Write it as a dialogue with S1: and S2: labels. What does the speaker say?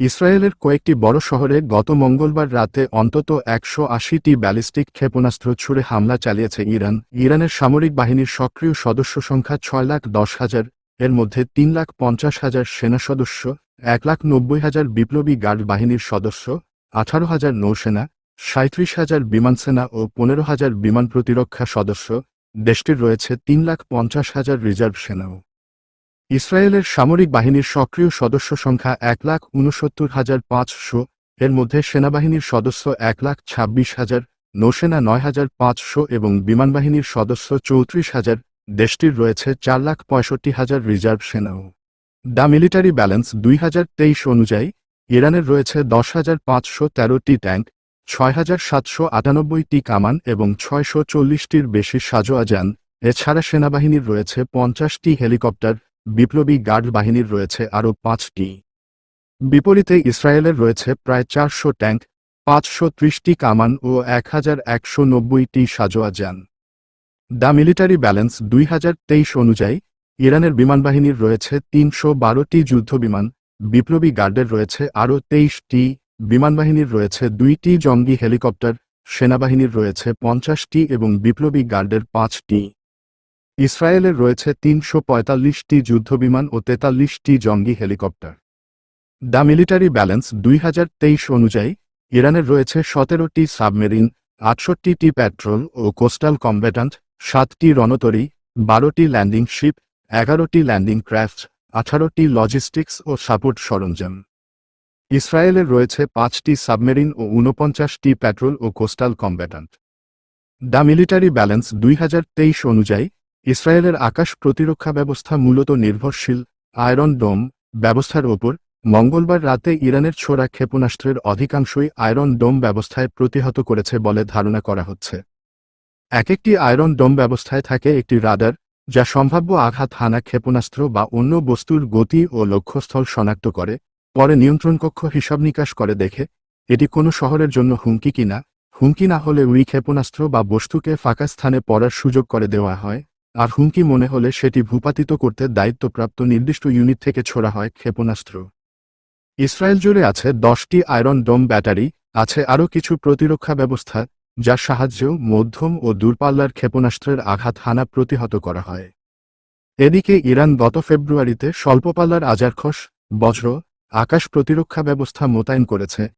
S1: ইসরায়েলের কয়েকটি বড় শহরে গত মঙ্গলবার রাতে অন্তত একশো আশিটি ব্যালিস্টিক ক্ষেপণাস্ত্র ছুড়ে হামলা চালিয়েছে ইরান। ইরানের সামরিক বাহিনীর সক্রিয় সদস্য সংখ্যা ছয় লাখ দশ হাজার, এর মধ্যে তিন লাখ পঞ্চাশ হাজার সেনা সদস্য, এক লাখ নব্বই হাজার বিপ্লবী গার্ড বাহিনীর সদস্য, আঠারো হাজার নৌসেনা, সাঁত্রিশ হাজার বিমানসেনা ও পনেরো হাজার বিমান প্রতিরক্ষা সদস্য। দেশটির রয়েছে তিন লাখ পঞ্চাশ হাজার রিজার্ভ সেনাও। ইসরায়েলের সামরিক বাহিনীর সক্রিয় সদস্য সংখ্যা এক লাখ উনসত্তর হাজার পাঁচশো, এর মধ্যে সেনাবাহিনীর সদস্য এক লাখ ছাব্বিশ হাজার, নৌসেনা নয় হাজার পাঁচশো এবং বিমানবাহিনীর সদস্য চৌত্রিশ হাজার, দেশটির রয়েছে চার লাখ পঁয়ষট্টি হাজার রিজার্ভ সেনাও। দ্য মিলিটারি ব্যালেন্স দুই হাজার তেইশ অনুযায়ী, ইরানের রয়েছে দশ হাজার পাঁচশো তেরোটি ট্যাঙ্ক, ছয় হাজার সাতশো আটানব্বইটি কামান এবং ছয়শো চল্লিশটির বেশি সাজোয়া যান এছাড়া সেনাবাহিনীর রয়েছে পঞ্চাশটি হেলিকপ্টার বিপ্লবী গার্ড বাহিনীর রয়েছে আরও পাঁচটি। বিপরীতে ইসরায়েলের রয়েছে প্রায় চারশো ট্যাঙ্ক, পাঁচশো ত্রিশটি কামান ও এক হাজার একশো নব্বইটি সাজোয়া যান। দ্য মিলিটারি ব্যালেন্স দুই হাজার তেইশ অনুযায়ী, ইরানের বিমানবাহিনীর রয়েছে তিনশো বারোটি যুদ্ধবিমান, বিপ্লবী গার্ডের রয়েছে আরও তেইশটি বিমানবাহিনীর রয়েছে দুইটি জঙ্গি হেলিকপ্টার, সেনাবাহিনীর রয়েছে পঞ্চাশটি এবং বিপ্লবী গার্ডের পাঁচটি। ইসরায়েলের রয়েছে তিনশো পঁয়তাল্লিশটি যুদ্ধবিমান ও তেতাল্লিশটি জঙ্গি হেলিকপ্টার। দ্য মিলিটারি ব্যালেন্স দুই হাজার তেইশ অনুযায়ী, ইরানের রয়েছে সতেরোটি সাবমেরিন আটষট্টিটি পেট্রোল ও কোস্টাল কম্ব্যাটান্ট, সাতটি রণতরী, বারোটি ল্যান্ডিং শিপ, এগারোটি ল্যান্ডিং ক্র্যাফট, আঠারোটি লজিস্টিক্স ও সাপোর্ট সরঞ্জাম। ইসরায়েলের রয়েছে পাঁচটি সাবমেরিন ও ঊনপঞ্চাশটি patrol O coastal combatant. The military balance দুই হাজার তেইশ অনুযায়ী ইসরায়েলের আকাশ প্রতিরক্ষা ব্যবস্থা মূলত নির্ভরশীল, আয়রন ডোম ব্যবস্থার ওপর। মঙ্গলবার রাতে ইরানের ছোড়া ক্ষেপণাস্ত্রের অধিকাংশই আয়রন ডোম ব্যবস্থায় প্রতিহত করেছে বলে ধারণা করা হচ্ছে। এক একটি আয়রন ডোম ব্যবস্থায় থাকে একটি রাডার, যা সম্ভাব্য আঘাত হানা ক্ষেপণাস্ত্র বা অন্য বস্তুর গতি ও লক্ষ্যস্থল শনাক্ত করে, পরে নিয়ন্ত্রণকক্ষ হিসাব নিকাশ করে দেখে, এটি কোনো শহরের জন্য হুমকি কিনা, হুমকি না হলে উই ক্ষেপণাস্ত্র বা বস্তুকে ফাঁকা স্থানে পড়ার সুযোগ করে দেওয়া হয়। আর হুমকি মনে হলে সেটি ভূপাতিত করতে দায়িত্বপ্রাপ্ত নির্দিষ্ট ইউনিট থেকে ছোড়া হয় ক্ষেপণাস্ত্র। ইসরায়েল জুড়ে আছে দশটি আয়রন ডোম ব্যাটারি, আছে আরও কিছু প্রতিরক্ষা ব্যবস্থা, যার সাহায্যে মধ্যম ও দূরপাল্লার ক্ষেপণাস্ত্রের আঘাত হানা প্রতিহত করা হয়। এদিকে ইরান গত ফেব্রুয়ারিতে স্বল্পপাল্লার আজারখস, বজ্র, আকাশ প্রতিরক্ষা ব্যবস্থা মোতায়েন করেছে